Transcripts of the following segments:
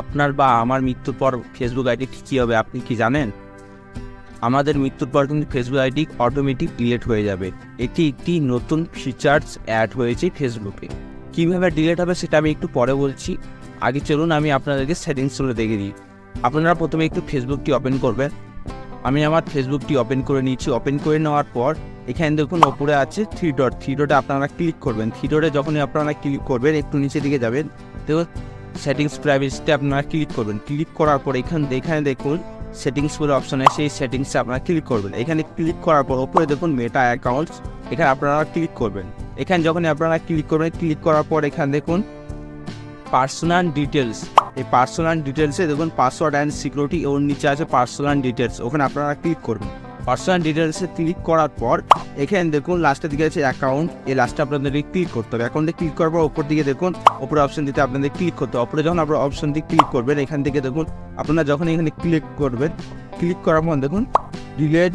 আপনার বা আমার মৃত্যুর পর ফেসবুক আইডি কী হবে আপনি কি জানেন? আমাদের মৃত্যুর পর কিন্তু ফেসবুক আইডি অটোমেটিক ডিলিট হয়ে যাবে। এটি একটি নতুন ফিচার্স অ্যাড হয়েছে ফেসবুকে কীভাবে ডিলেট হবে সেটা আমি একটু পরে বলছি। আগে চলুন আমি আপনাদেরকে সেটিংসগুলো দেখে দিই। আপনারা প্রথমে একটু ফেসবুকটি ওপেন করবেন। আমি আমার ফেসবুকটি ওপেন করে নিয়েছি। ওপেন করে নেওয়ার পর এখানে দেখুন ওপরে আছে থ্রি ডট থ্রি ডটে আপনারা ক্লিক করবেন। থ্রি ডটে যখনই আপনারা ক্লিক করবেন, একটু নিচে দিকে যাবেন। দেখুন সেটিংস প্রাইভেসিতে আপনারা ক্লিক করবেন। ক্লিক করার পর এখানে এখানে দেখুন সেটিংস বলে অপশন সেই সেটিংসে আপনারা ক্লিক করবেন। এখানে ক্লিক করার পর ওপরে দেখুন মেটা অ্যাকাউন্টস এখানে আপনারা ক্লিক করবেন। এখানে যখন আপনারা ক্লিক করবেন ক্লিক করার পর এখানে দেখুন পার্সোনাল ডিটেলস এই পার্সোনাল ডিটেলসে দেখুন পাসওয়ার্ড অ্যান্ড সিকিউরিটি ওর নিচে আছে পার্সোনাল ডিটেলস ওখানে আপনারা ক্লিক করবেন। পার্সোনাল ডিটেলসে ক্লিক করার পর, এখানে দেখুন লাস্টের দিকে আছে অ্যাকাউন্ট এই লাস্টে আপনাদেরকে ক্লিক করতে হবে। অ্যাকাউন্টে ক্লিক করার পর ওপর দিকে দেখুন ওপরে অপশন দিতে আপনাদের ক্লিক করতে হবে। ওপরে যখন আপনারা অপশন দিয়ে ক্লিক করবেন, এখান থেকে দেখুন, আপনারা যখন এখানে ক্লিক করবেন ক্লিক করার পর দেখুন ডিলেট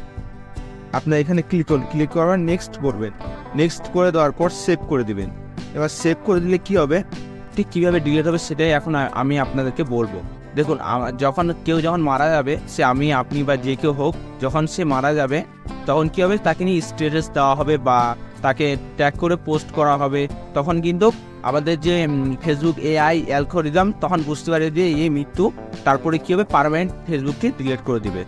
আপনার এখানে ক্লিক করুন। ক্লিক করার নেক্সট করবেন। নেক্সট করে দেওয়ার পর সেভ করে দিবেন। এবার সেভ করে দিলে কি হবে? ঠিক কীভাবে ডিলেট হবে সেটাই এখন আমি আপনাদেরকে বলব। দেখুন যখন কেউ যখন মারা যাবে সে আমি আপনি বা যে কেউ হোক যখন সে মারা যাবে তখন কী হবে? তাকে নিয়ে স্ট্যাটাস দেওয়া হবে বা তাকে ট্যাগ করে পোস্ট করা হবে। তখন কিন্তু আমাদের যে ফেসবুক এআই অ্যালগোরিদম তখন বুঝতে পারে যে এই মৃত্যু তারপরে কী হবে? পারমানেন্ট ফেসবুককে ডিলিট করে দিবে।